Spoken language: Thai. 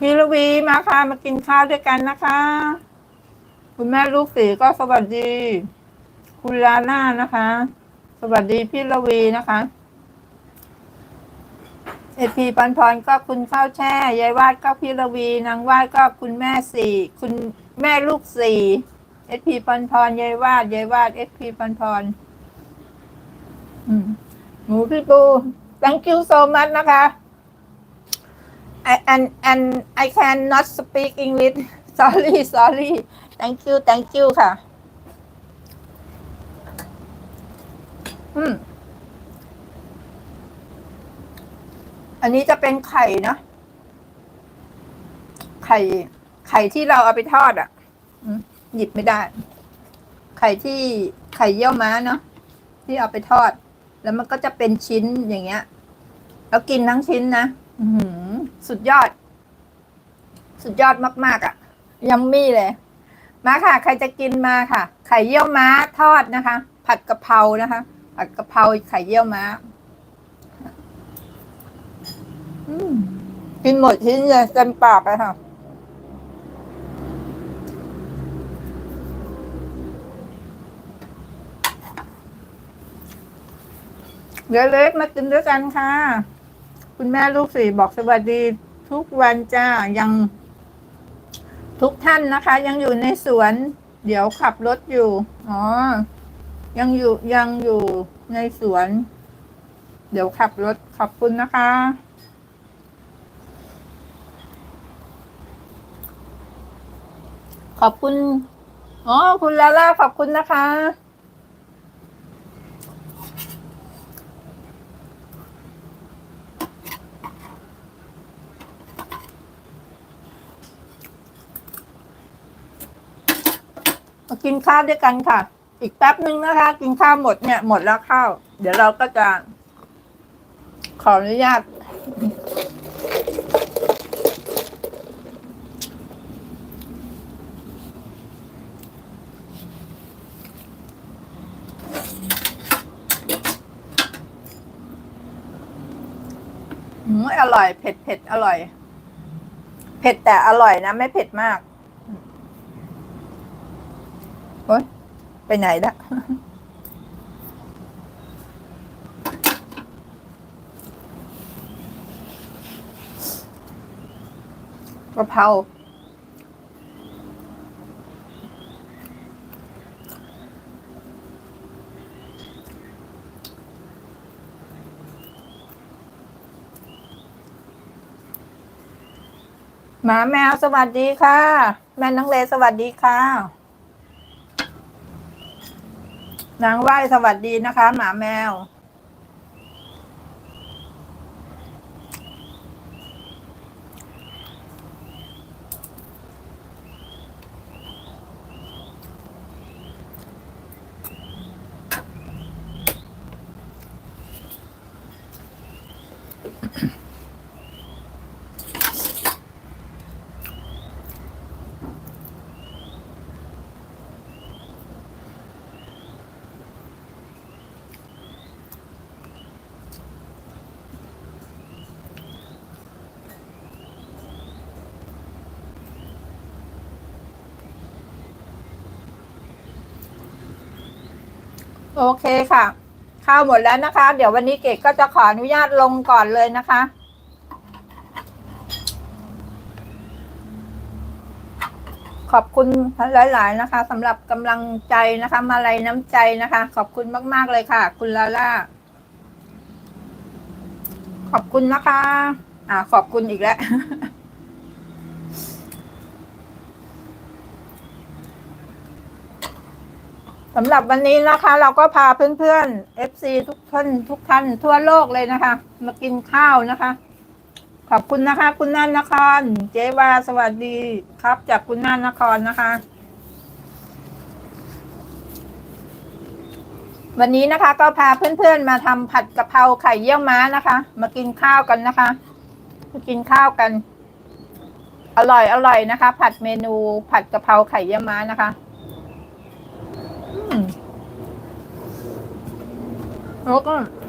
พี่ระวีมาค่ะ มากินข้าวด้วยกันนะคะ คุณแม่ลูกสีก็สวัสดี คุณลาน่านะคะ สวัสดีพี่ระวีนะคะเอพีปันพรก็คุณข้าวแช่ยายวาดก็พี่ระวีนางวาดก็คุณแม่สี่คุณแม่ลูกสี่เอพีปันพรยายวาดยายวาดเอพีปันพรหมูพี่ปู thank you so much นะคะ I, and and I cannot speak English sorry sorry thank you thank you ค่ะ อืม อันนี้จะเป็นไข่นะ ไข่ ไข่ที่เราเอาไปทอดอะ่ะหยิบไม่ได้ ไข่ที่ไข่เยี่ยวม้าเนาะที่เอาไปทอด แล้วมันก็จะเป็นชิ้นอย่างเงี้ย แล้วกินทั้งชิ้นนะ อื สุดยอด สุดยอดมากๆอะ่ะยัมมี่เลย มาค่ะ ใครจะกินมาค่ะ ไข่เยี่ยวม้าทอดนะคะ ผัดกะเพรานะคะ ผัดกะเพราไข่เยี่ยวม้าอกินหมดชิ้นเลยเต็มปากเลยค่ะเดี๋ยวเล็กมากินด้วยกันค่ะ คุณแม่ลูกสี่บอกสวัสดีทุกวันจ้ายังทุกท่านนะคะ ยังอยู่ในสวน เดี๋ยวขับรถอยู่ อ๋อ ยังอยู่ยังอยู่ในสวน เดี๋ยวขับรถขอบคุณนะคะ ขอบคุณ อ๋อ คุณลาล่าขอบคุณนะคะ มากินข้าวด้วยกันค่ะ อีกแป๊บนึงนะคะ กินข้าวหมดเนี่ยหมดแล้วข้าว เดี๋ยวเราก็จะ ขออนุญาตอืมอร่อย เผ็ดเผ็ดอร่อย เผ็ดแต่อร่อยนะ ไม่เผ็ดมาก โอ๊ยไปไหนละกะเพราหมาแมวสวัสดีค่ะ แม่นังเลสวัสดีค่ะ นางไหว้สวัสดีนะคะ หมาแมว โอเคค่ะ ข้าวหมดแล้วนะคะ เดี๋ยววันนี้เกดก็จะขออนุญาตลงก่อนเลยนะคะ ขอบคุณหลาย ๆ นะคะสำหรับกำลังใจนะคะ มาลัยน้ำใจนะคะ ขอบคุณมาก ๆ เลยค่ะ คุณลาล่า ขอบคุณนะคะ อ่า ขอบคุณอีกแล้ว สำหรับวันนี้นะคะ เราก็พาเพื่อนๆ FC ทุกท่านทุกท่านทั่วโลกเลยนะคะ มากินข้าวนะคะ ขอบคุณนะคะ คุณนันนคร เจวาสวัสดีครับ จากคุณนันนครนะคะ วันนี้นะคะก็พาเพื่อนๆมาทำผัดกะเพราไข่เยี่ยวม้านะคะ มากินข้าวกันนะคะ มากินข้าวกัน อร่อยอร่อยนะคะ ผัดเมนูผัดกะเพราไข่เยี่ยวม้านะคะ Okay.